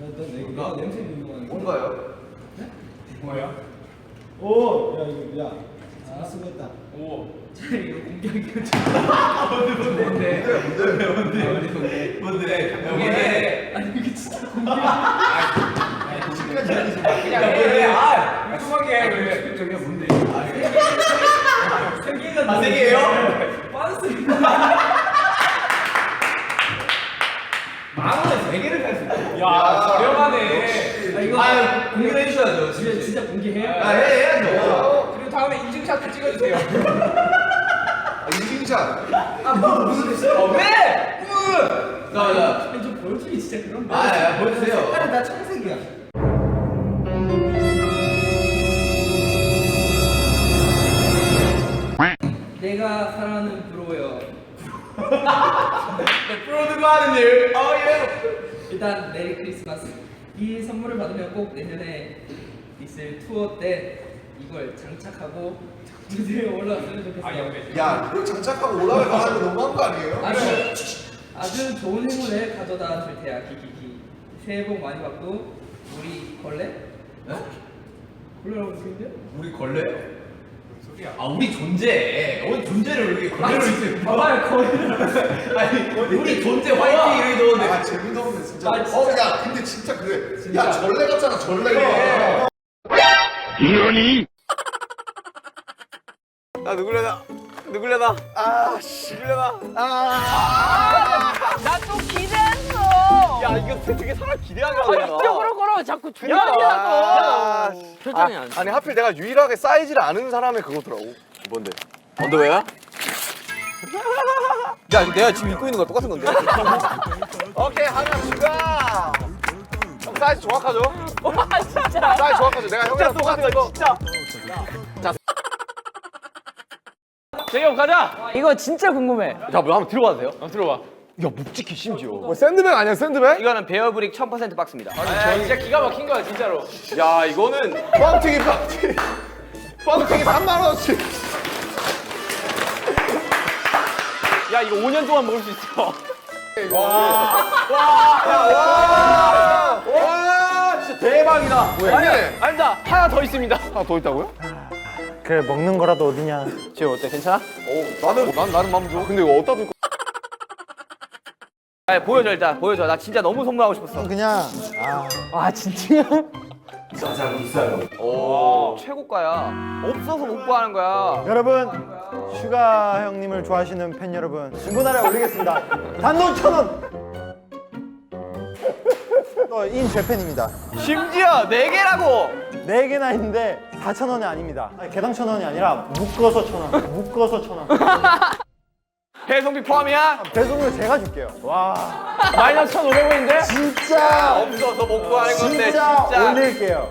나 냄새 궁금하네. 뭔가요? 뭐야? 오, 야 이거 야. 잘 쓰겠다. 오. 이거 공격이가 뭔데? 뭔데? 뭔데? 뭔데? 뭔데? 아니 이게 진짜 아니지 마. 그냥 왜? 아, 궁금하게 해. 왜? 저게 뭔데? 세계가 아, 세 개예요? 만 원에 세 개를 살 수 있어. 야, 야, 저렴하네. 아 이거 아, 공개해 주셔야죠. 진짜 진짜 공개해요? 아, 해, 해야죠. 그리고 다음에 인증샷도 찍어주세요. 아, 인증샷. 아 뭐, 무슨? 어, 왜? 응. 자, 자. 아니 좀 보여주기 진짜 그런 아, 야, 보여주세요. 색깔이 다 청색이야. 내가 사랑하는 브로요. 하는 일. 어, 예. 일단 메리 크리스마스. 이 선물을 받으면 꼭 내년에 있을 투어 때 이걸 장착하고 무대에 올라왔으면 좋겠어요. 아, 옆에. 야, 그걸 장착하고 올라가는 거 너무한 거 아니에요? 아주 아주 좋은 행운을 가져다 줄 테야 키키키. 새해 복 많이 받고 우리 걸레? 네? 걸레라고 부르는데? 우리 걸레요? 아, 우리 존재. 우리 존재를 이렇게 걸레로 이렇게. 봐봐요 걸레. 아니, 우리 존재 화이팅 이렇게 넣었는데. 아, 재미도 없네, 진짜. 아, 진짜. 어, 야, 근데 진짜 그래. 진짜. 야, 전래 같잖아, 전래가. 아, 누구려나? 누구려나? 아, 씨. 누구려나? 나또 기대했어. 야, 이거 되게 사람 기대하게 아, 하네. 이쪽으로 자꾸 야, 중요하냐고. 표정이 안 아니 하필 내가 유일하게 사이즈를 아는 사람의 그거더라고. 뭔데? 언더웨어야? 야, 내가 지금 입고 있는 거 똑같은 건데? 오케이 하나 추가. 형 사이즈 정확하죠? 와 진짜. 사이즈 정확하죠? 내가 형이랑 똑같은 거. 진짜. 재경 가자. 이거 진짜 궁금해. 자, 뭐 한번 들어봐도 돼요? 어, 들어봐. 야, 묵직해, 심지어. 뭐 샌드백 아니야 샌드백? 이거는 베어브릭 1000% 박스입니다. 아, 진짜 기가 막힌 거야, 진짜로. 야, 이거는 뻥튀기 뻥튀기. 뻥튀기 3만 원씩. 야, 이거 5년 동안 먹을 수 있어. 와. 와. 진짜 대박이다. 뭐야? 아니다. 하나 더 있습니다. 하나 더 있다고요? 그래 먹는 거라도 어디냐 지금 어때? 괜찮아? 오, 나는 난 나는 마음 좋아. 근데 이거 어디다 둘 거? 아, 보여줘 일단. 보여줘. 나 진짜 너무 선물하고 싶었어. 그냥 아아 진짜? 오, 최고가야. 없어서 못 구하는 거야. 여러분 슈가 형님을 좋아하시는 팬 여러분 중고나라에 올리겠습니다 단돈 천원 인 재팬입니다 심지어 네 개라고. 네 개나 있는데 4천 원이 아닙니다 아니, 개당 천 원이 아니라 묶어서 천원 묶어서 천원 배송비 포함이야? 배송료 제가 줄게요 와 마이너스 1,500원인데? 진짜 없어서 못 구하는 건데 진짜, 진짜. 올릴게요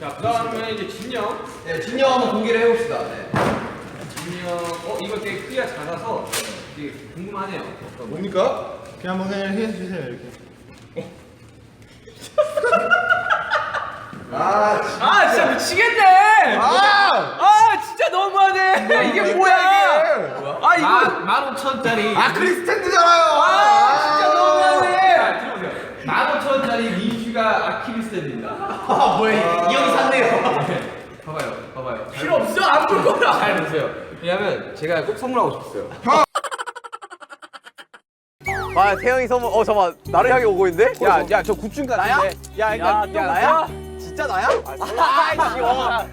자, 그 다음에 이제 진영. 네, 진영 한번 공개를 해봅시다. 네. 진영. 어, 이거 되게 크기가 작아서 되게 궁금하네요. 뭡니까? 그냥 한번 그냥 해주세요 이렇게 아, 아, 진짜 미치겠네. 아, 아, 너무하네. 이게 뭐야? 아, 이거 만 오천짜리. 아, 크리스텐드잖아요. 아, 진짜 너무하네. 자, 들어보세요. 만 오천짜리 민슈가 아키비스입니다. 아, 뭐야, 이, 이 형이 샀네요. 봐봐요, 봐봐요. 필요 없어, 안볼 거야. 잘 보세요. 왜냐면 제가 꼭 선물하고 싶었어요. 아, 태영이 선물, 어, 잠깐만. 나를 향해 오고 있는데? 야, 야, 저 굿중 같은데? 야, 야, 야, 나야? 진짜 나야? 아, 귀여워. 야,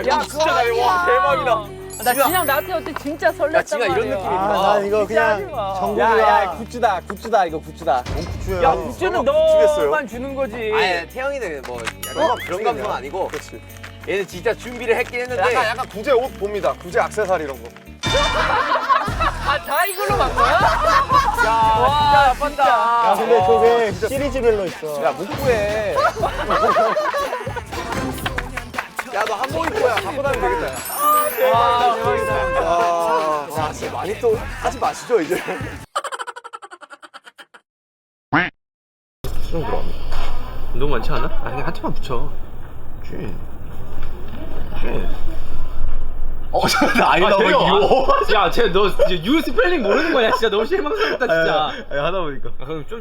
이거 진짜 나야. 와, 대박이다. 나 진영 나한테 어때 진짜 설렜단 야, 진짜 이런 말이야. 느낌이다. 아난 이거 진짜 하지 그냥 마. 정국이야 굿즈다, 굿즈다, 이거 굿즈다. 굿즈예요 야 굿즈는? 너만 주는 거지. 아니, 태영이는 뭐, 약간 그런 감성은 아니고. 그렇지. 얘는 진짜 준비를 했긴 했는데. 약간 약간 구제 옷 봅니다. 구제 액세서리 이런 거. 아 다 이걸로 간 거야? 야, 와, 진짜 야 나빴다. 근데 저게 시리즈별로 있어 야, 목구해. 야, 너 한복 입고 야, 갖고 다니면 되겠다. 야. 와. 아, 와, 진짜 많이 또 하지 마시죠 이제. 너무 많지 않아? 아, 그냥 한 채만 붙여. 쥐. 쥐. 어, 저는 아니다. 야, 쟤너 이제 유 스펠링 모르는 거야. 진짜 너무 실망스럽다 진짜. 하다 보니까. 아, 그럼 좀